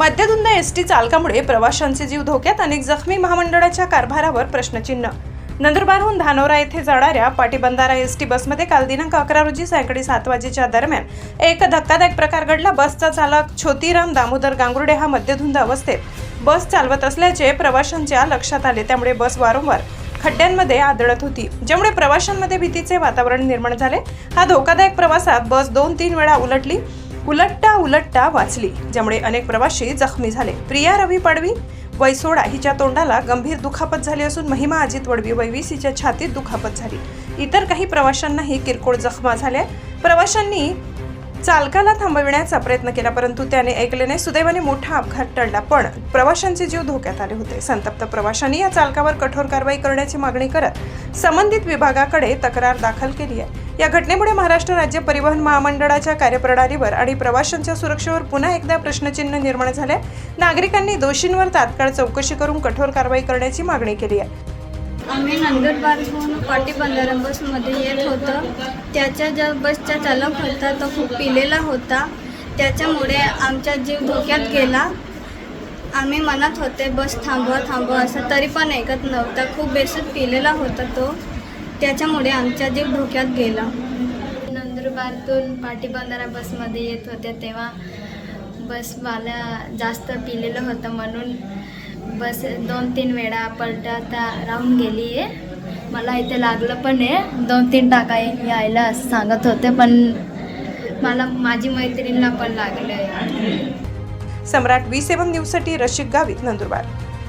मध्यधुंद S T चालकामुळे प्रवाशांचे जीव धोक्यात अनेक जखमी महामंडळाच्या कारभारावर प्रश्नचिन्ह. नंदुरबारहून धानोरा येथे जाणाऱ्या पाटीबंधारा एस टी बसमध्ये काल दिनांक अकरा रोजी सायंकाळी सात वाजेच्या दरम्यान एक धक्कादायक प्रकार घडला. बसचा चालक छोतीराम दामोदर गांगुर्डे हा मध्यधुंद अवस्थेत बस चालवत असल्याचे प्रवाशांच्या लक्षात आले. त्यामुळे बस वारंवार खड्ड्यांमध्ये आदळत होती. ज्यामुळे प्रवाशांमध्ये भीतीचे वातावरण निर्माण झाले. हा धोकादायक प्रवासात बस दोन तीन वेळा उलटली. उलटता उलटता वाचली ज्यामुळे अनेक प्रवासी जखमी झाले. प्रिया रवी पाडवी वैसोडा हिच्या तोंडाला गंभीर दुखापत झाली असून महिमा अजित वडवी वैवीस हिच्या छातीत दुखापत झाली. इतर काही प्रवाशांनाही किरकोळ जखमा झाल्या. प्रवाशांनी चालकाला थांबविण्याचा प्रयत्न केला परंतु त्याने ऐकले नाही सुदैवाने मोठा अपघात टळला. पण प्रवाशांचे जीव धोक्यात आले होते. संतप्त प्रवाशांनी या चालकावर कठोर कारवाई करण्याची मागणी करत संबंधित विभागाकडे तक्रार दाखल केली आहे. या घटनेमुळे महाराष्ट्र राज्य परिवहन महामंडळाच्या कार्यप्रणालीवर आणि प्रवाशांच्या सुरक्षेवर पुन्हा एकदा प्रश्नचिन्ह निर्माण झाले. नागरिकांनी दोषींवर तात्काळ चौकशी करून कठोर कारवाई करण्याची मागणी केली आहे. आम्ही नंदुरबारहून पाटी बंधारा बसमध्ये येत होतो. त्याच्या ज्या बसचा चालक होता तो खूप पिलेला होता. त्याच्यामुळे आमचा जीव धोक्यात गेला. आम्ही म्हणत होते बस थांबवा थांबवा असं तरी पण ऐकत नव्हता. खूप बेसूत पिलेला होता तो. त्याच्यामुळे आमचा जीव धोक्यात गेला. नंदुरबारतून पाटी बंधारा बसमध्ये येत होत्या तेव्हा बसवाला जास्त पिलेलं होतं म्हणून बस दोन तीन वेळा पलटाता राहून गेली आहे. मला इथे लागलं पण आहे. दोन तीन टाका यायला असं सांगत होते पण मला माझी मैत्रिणीला पण लागलं आहे. सम्राट वी सेवन न्यूजसाठी रशिक गावित नंदुरबार.